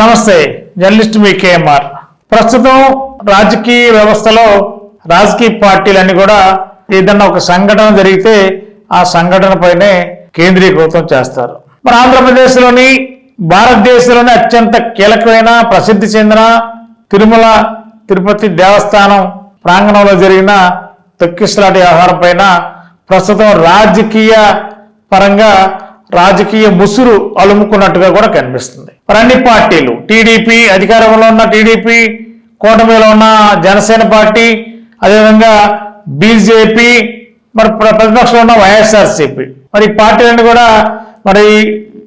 నమస్తే జర్నలిస్ట్ మీ కేఎంఆర్. ప్రస్తుతం రాజకీయ వ్యవస్థలో రాజకీయ పార్టీలన్నీ కూడా ఏదన్నా ఒక సంఘటన జరిగితే ఆ సంఘటన పైనే కేంద్రీకృతం చేస్తారు. మన ఆంధ్రప్రదేశ్లోని భారతదేశంలోని అత్యంత కీలకమైన ప్రసిద్ధి చెందిన తిరుమల తిరుపతి దేవస్థానం ప్రాంగణంలో జరిగిన తొక్కిసలాటి వ్యవహారం పైన ప్రస్తుతం రాజకీయ పరంగా రాజకీయ ముసురు అలుముకున్నట్టుగా కూడా కనిపిస్తుంది. మరి అన్ని పార్టీలు. టీడీపీ అధికారంలో ఉన్న టీడీపీ కూటమిలో ఉన్న జనసేన పార్టీ అదేవిధంగా బీజేపీ మరి ప్ర- ప్రతిపక్షంలో ఉన్న వైఎస్ఆర్సీపీ. మరి పార్టీలను పార్టీలన్నీ కూడా మరి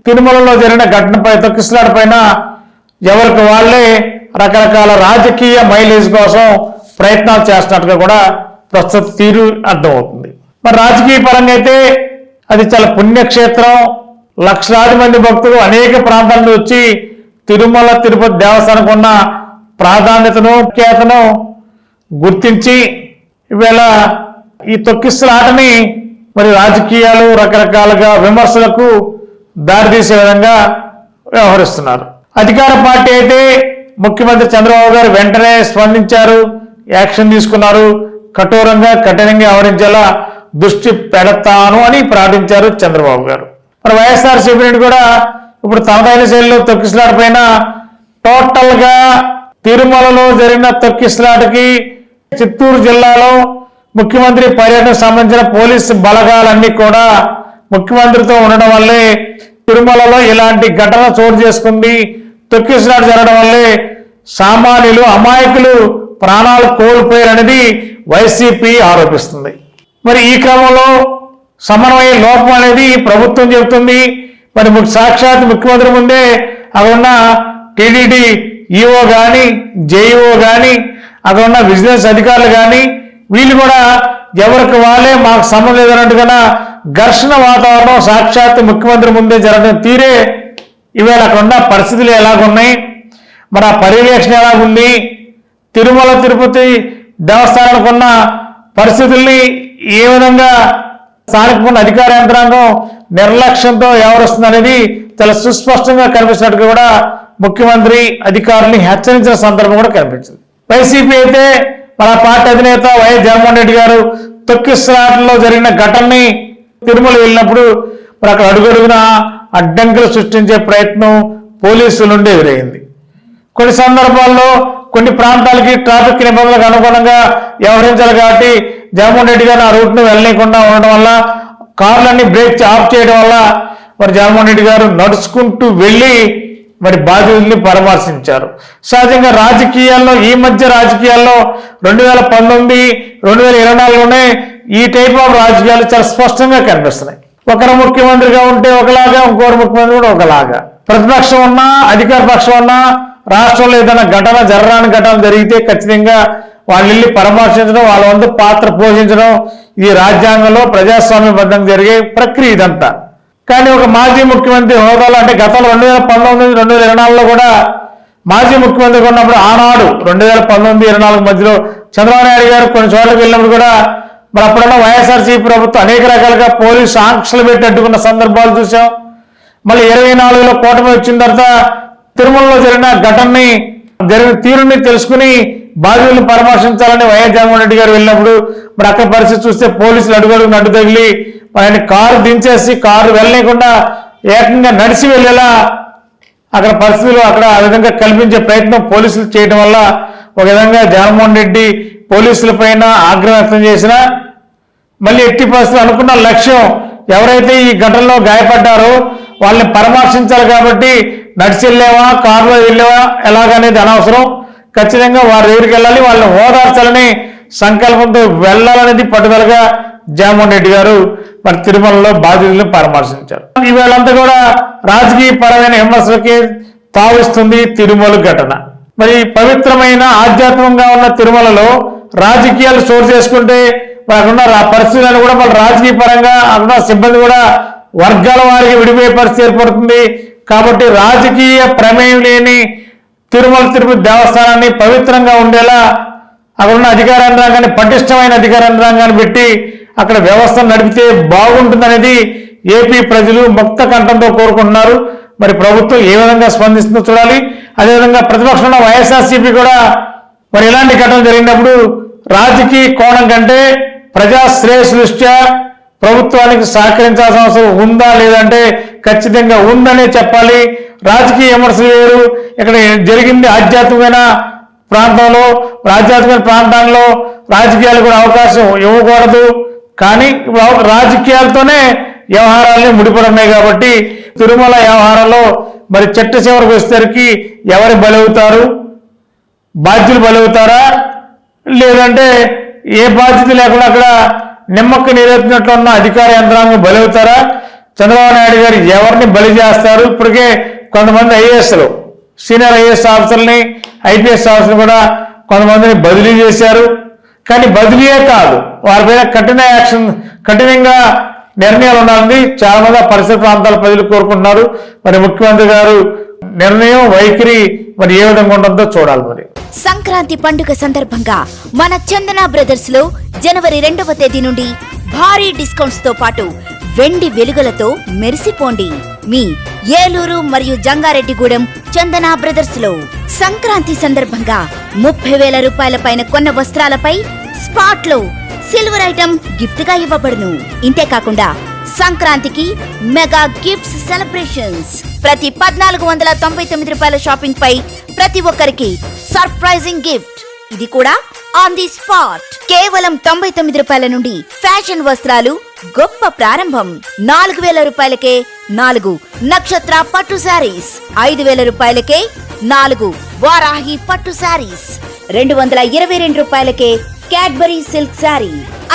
తిరుమలలో జరిగిన ఘటనపై తొక్కిసలాట పైన ఎవరికి వాళ్ళే రకరకాల రాజకీయ మైలేజ్ కోసం ప్రయత్నాలు చేస్తున్నట్టుగా కూడా ప్రస్తుత తీరు అర్థమవుతుంది. మరి రాజకీయ పరంగా అయితే అది చాలా పుణ్యక్షేత్రం. లక్షలాది మంది భక్తులు అనేక ప్రాంతాల నుంచి వచ్చి తిరుమల తిరుపతి దేవస్థానం ఉన్న ప్రాధాన్యతను ఖ్యాతను గుర్తించి ఈవేళ ఈ తొక్కిసలాటని మరి రాజకీయాలు రకరకాలుగా విమర్శలకు దారితీసే విధంగా వ్యవహరిస్తున్నారు. అధికార పార్టీ అయితే ముఖ్యమంత్రి చంద్రబాబు గారు వెంటనే స్పందించారు యాక్షన్ తీసుకున్నారు. కఠోరంగా కఠినంగా వ్యవహరించేలా దృష్టి పెడతాను అని ప్రార్థించారు చంద్రబాబు గారు. మరి వైఎస్ఆర్ కూడా ఇప్పుడు తనదైన శైలిలో తొక్కిసలాట పైన టోటల్గా తిరుమలలో జరిగిన తొక్కిసలాటకి చిత్తూరు జిల్లాలో ముఖ్యమంత్రి పర్యటనకు సంబంధించిన పోలీసు బలగాలన్నీ కూడా ముఖ్యమంత్రితో ఉండడం వల్లే తిరుమలలో ఇలాంటి ఘటన చోటు చేసుకుంది. తొక్కిసలాట జరగడం వల్లే సామాన్యులు అమాయకులు ప్రాణాలు కోల్పోయారనేది వైసీపీ ఆరోపిస్తుంది. మరి ఈ క్రమంలో సమన్వయ లోపం అనేది ప్రభుత్వం చెబుతుంది. మరి సాక్షాత్ ముఖ్యమంత్రి ముందే అక్కడున్న ఉన్న టీడీడీ ఈఓ కానీ జేఈఓ కానీ అక్కడున్న బిజినెస్ అధికారులు కానీ వీళ్ళు కూడా ఎవరికి వాళ్ళే మాకు సంబంధం లేదన్నట్టుగా ఘర్షణ వాతావరణం సాక్షాత్ ముఖ్యమంత్రి ముందే జరగడం తీరే ఇవాళ అక్కడున్న పరిస్థితులు ఎలాగున్నాయి? మరి ఆ పర్యవేక్షణ ఎలాగుంది? తిరుమల తిరుపతి దేవస్థానానికి ఉన్న పరిస్థితుల్ని ఏ విధంగా స్థానిక అధికార యంత్రాంగం నిర్లక్ష్యంతో వ్యవహరిస్తుంది అనేది చాలా సుస్పష్టంగా కనిపిస్తున్నట్టుగా కూడా ముఖ్యమంత్రి అధికారుల్ని హెచ్చరించిన సందర్భం కూడా కనిపించింది. వైసీపీ అయితే మన పార్టీ అధినేత వైఎస్ జగన్మోహన్ రెడ్డి గారు తొక్కిసలాటలో జరిగిన ఘటనని తిరుమల వెళ్ళినప్పుడు మరి అక్కడ అడుగడుగున అడ్డంకులు సృష్టించే ప్రయత్నం పోలీసుల నుండి ఎదురైంది. కొన్ని సందర్భాల్లో కొన్ని ప్రాంతాలకి ట్రాఫిక్ నిబంధనలకు అనుగుణంగా వ్యవహరించాలి కాబట్టి జగన్మోహన్ రెడ్డి గారు ఆ రూట్ను వెళ్ళనీయకుండా ఉండడం వల్ల కార్లన్నీ బ్రేక్ ఆఫ్ చేయడం వల్ల మరి జగన్మోహన్ రెడ్డి గారు నడుచుకుంటూ వెళ్ళి మరి బాధితుల్ని పరామర్శించారు. సహజంగా రాజకీయాల్లో ఈ మధ్య రాజకీయాల్లో రెండు వేల పంతొమ్మిది రెండు వేల ఇరవై నాలుగులోనే ఈ టైప్ ఆఫ్ రాజకీయాలు చాలా స్పష్టంగా కనిపిస్తున్నాయి. ఒకరు ముఖ్యమంత్రిగా ఉంటే ఒకలాగా ఇంకొకరు ముఖ్యమంత్రి కూడా ఒకలాగా. ప్రతిపక్షం ఉన్నా అధికార పక్షం ఉన్నా రాష్ట్రంలో ఏదైనా ఘటన జరరాని ఘటన జరిగితే ఖచ్చితంగా వాళ్ళు వెళ్ళి పరామర్శించడం వాళ్ళ వంతు పాత్ర పోషించడం ఇది రాజ్యాంగంలో ప్రజాస్వామ్యబద్ధంగా జరిగే ప్రక్రియ ఇదంతా. కానీ ఒక మాజీ ముఖ్యమంత్రి హోదాలో అంటే గతంలో రెండు వేల పంతొమ్మిది రెండు వేల ఇరవై నాలుగులో కూడా మాజీ ముఖ్యమంత్రి ఉన్నప్పుడు ఆనాడు రెండు వేల పంతొమ్మిది ఇరవై నాలుగు మధ్యలో చంద్రబాబు నాయుడు గారు కొన్ని చోట్లకి వెళ్ళినప్పుడు కూడా మరి అప్పుడున్న వైఎస్ఆర్సీపీ ప్రభుత్వం అనేక రకాలుగా పోలీసు ఆంక్షలు పెట్టి అడ్డుకున్న సందర్భాలు చూసాం మళ్ళీ ఇరవై నాలుగులో కూటమి వచ్చిన తర్వాత తిరుమలలో జరిగిన ఘటనని జరిగిన తీరుని తెలుసుకుని బాధితులను పరామర్శించాలని వైఎస్ జగన్మోహన్ రెడ్డి గారు వెళ్ళినప్పుడు మరి అక్కడ పరిస్థితి చూస్తే పోలీసులు అడుగడుగు నడ్డు తగిలి ఆయన కారు దించేసి కారు వెళ్ళలేకుండా ఏకంగా నడిచి వెళ్ళేలా అక్కడ పరిస్థితులు అక్కడ ఆ విధంగా కల్పించే ప్రయత్నం పోలీసులు చేయడం వల్ల ఒక విధంగా జగన్మోహన్ రెడ్డి పోలీసుల పైన ఆగ్రహం వ్యక్తం చేసినా మళ్ళీ ఎట్టి పరిస్థితులు అనుకున్న లక్ష్యం ఎవరైతే ఈ ఘటనలో గాయపడ్డారో వాళ్ళని పరామర్శించాలి కాబట్టి నడిచి వెళ్ళావా కారులో వెళ్ళావా ఎలాగనేది అనవసరం. ఖచ్చితంగా వారి దగ్గరికి వెళ్ళాలి. వాళ్ళని ఓదార్చాలని సంకల్పంతో వెళ్ళాలనేది పట్టుదలగా జగన్మోహన్ రెడ్డి గారు మరి తిరుమలలో బాధితులను పరామర్శించారు. ఈవేళంతా కూడా రాజకీయ పరమైన విమర్శలకి తావిస్తుంది తిరుమల ఘటన. మరి పవిత్రమైన ఆధ్యాత్మికంగా ఉన్న తిరుమలలో రాజకీయాలు చోటు చేసుకుంటే అక్కడున్న పరిస్థితులను కూడా మన రాజకీయ పరంగా అక్కడ సిబ్బంది కూడా వర్గాల వారికి విడిపోయే పరిస్థితి ఏర్పడుతుంది. కాబట్టి రాజకీయ ప్రమేయం లేని తిరుమల తిరుపతి దేవస్థానాన్ని పవిత్రంగా ఉండేలా అక్కడ ఉన్న అధికార యంత్రాంగాన్ని పటిష్టమైన అధికార యంత్రాంగాన్ని పెట్టి అక్కడ వ్యవస్థను నడిపితే బాగుంటుందనేది ఏపీ ప్రజలు ముక్త కంఠంతో కోరుకుంటున్నారు. మరి ప్రభుత్వం ఏ విధంగా స్పందిస్తుందో చూడాలి. అదేవిధంగా ప్రతిపక్షంలో వైఎస్ఆర్సీపీ కూడా మరి ఇలాంటి ఘటన జరిగినప్పుడు రాజకీయ కోణం కంటే ప్రజా శ్రేయస్సు దృష్ట్యా ప్రభుత్వానికి సహకరించాల్సిన అవసరం ఉందా లేదంటే ఖచ్చితంగా ఉందనే చెప్పాలి. రాజకీయ విమర్శలు వేరు. ఇక్కడ జరిగింది ఆధ్యాత్మికమైన ప్రాంతంలో ఆధ్యాత్మిక ప్రాంతాల్లో రాజకీయాలు కూడా అవకాశం ఇవ్వకూడదు. కానీ రాజకీయాలతోనే వ్యవహారాలని ముడిపడి కాబట్టి తిరుమల వ్యవహారంలో మరి చెట్ట చివరికి వచ్చేసరికి ఎవరు బలవుతారు? బాధ్యులు బలవుతారా? లేదంటే ఏ బాధ్యత లేకుండా అక్కడ నిమ్మక్క నీరెత్తినట్లున్న అధికార యంత్రాంగం బలవుతారా? చంద్రబాబు నాయుడు గారు ఎవరిని బలి చేస్తారు? ఇప్పటికే కొంతమంది ఐఏఎస్లు సీనియర్ ఐఏఎస్ ఆఫీసర్ని ఐపీఎస్ ఆఫీసర్ని కూడా కొంతమందిని బదిలీ చేశారు. కానీ బదిలీయే కాదు. వారిపైన కఠిన యాక్షన్ కఠినంగా నిర్ణయాలు ఉండాలని చాలా మంది పరిసర ప్రాంతాల ప్రజలు కోరుకుంటున్నారు. మరి ముఖ్యమంత్రి గారు నిర్ణయం వైఖరి మరి ఏ విధంగా ఉంటుందో చూడాలి మరి. సంక్రాంతి పండుగ సందర్భంగా మన చందన బ్రదర్స్లో జనవరి రెండవ తేదీ నుండి భారీ డిస్కౌంట్స్తో పాటు వెండి వెలుగులతో మెరిసిపోండి. మీ ఏలూరు మరియు జంగారెడ్డిగూడెం చందన బ్రదర్స్లో సంక్రాంతి సందర్భంగా ముప్పై వేల రూపాయల పైన కొన్న వస్త్రాలపై స్పాట్లో సిల్వర్ ఐటమ్ గిఫ్ట్గా ఇవ్వబడును ఇంతేకాకుండా సంక్రాంతికి మెగా గిఫ్ట్స్ సెలబ్రేషన్స్. ప్రతి పద్నాలుగు వందల తొంభై తొమ్మిది రూపాయల షాపింగ్ పై ప్రతి ఒక్కరికి సర్ప్రైజింగ్ గిఫ్ట్. ఇది కూడా ఆన్ ది స్పాట్. కేవలం తొంభై తొమ్మిది రూపాయల నుండి ఫ్యాషన్ వస్త్రాలు గొప్ప ప్రారంభం. నాలుగు వేల రూపాయలకే నాలుగు నక్షత్ర పట్టు శారీస్. ఐదు వేల రూపాయలకే నాలుగు వారాహి పట్టు శారీస్. రెండు వందల ఇరవై రెండు రూపాయలకే క్యాడ్బరీ సిల్క్ శారీ.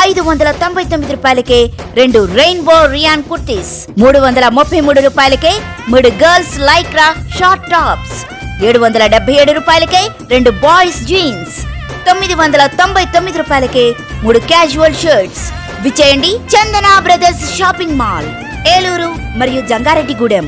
ఐదు వందల తొంభై తొమ్మిది రూపాయలకే రెండు రెయిన్బో రియాన్ కుర్తీస్. మూడు వందల ముప్పై మూడు రూపాయలకే మూడు గర్ల్స్ లైక్రా షార్ట్ టాప్స్. ఏడు వందల డెబ్బై ఏడు రూపాయలకే రెండు బాయ్స్ జీన్స్. తొమ్మిది వందల తొంభై తొమ్మిది రూపాయలకే మూడు casual shirts. విచేయండి Chandana brothers shopping mall Eluru మరియు జంగారెడ్డిగూడెం.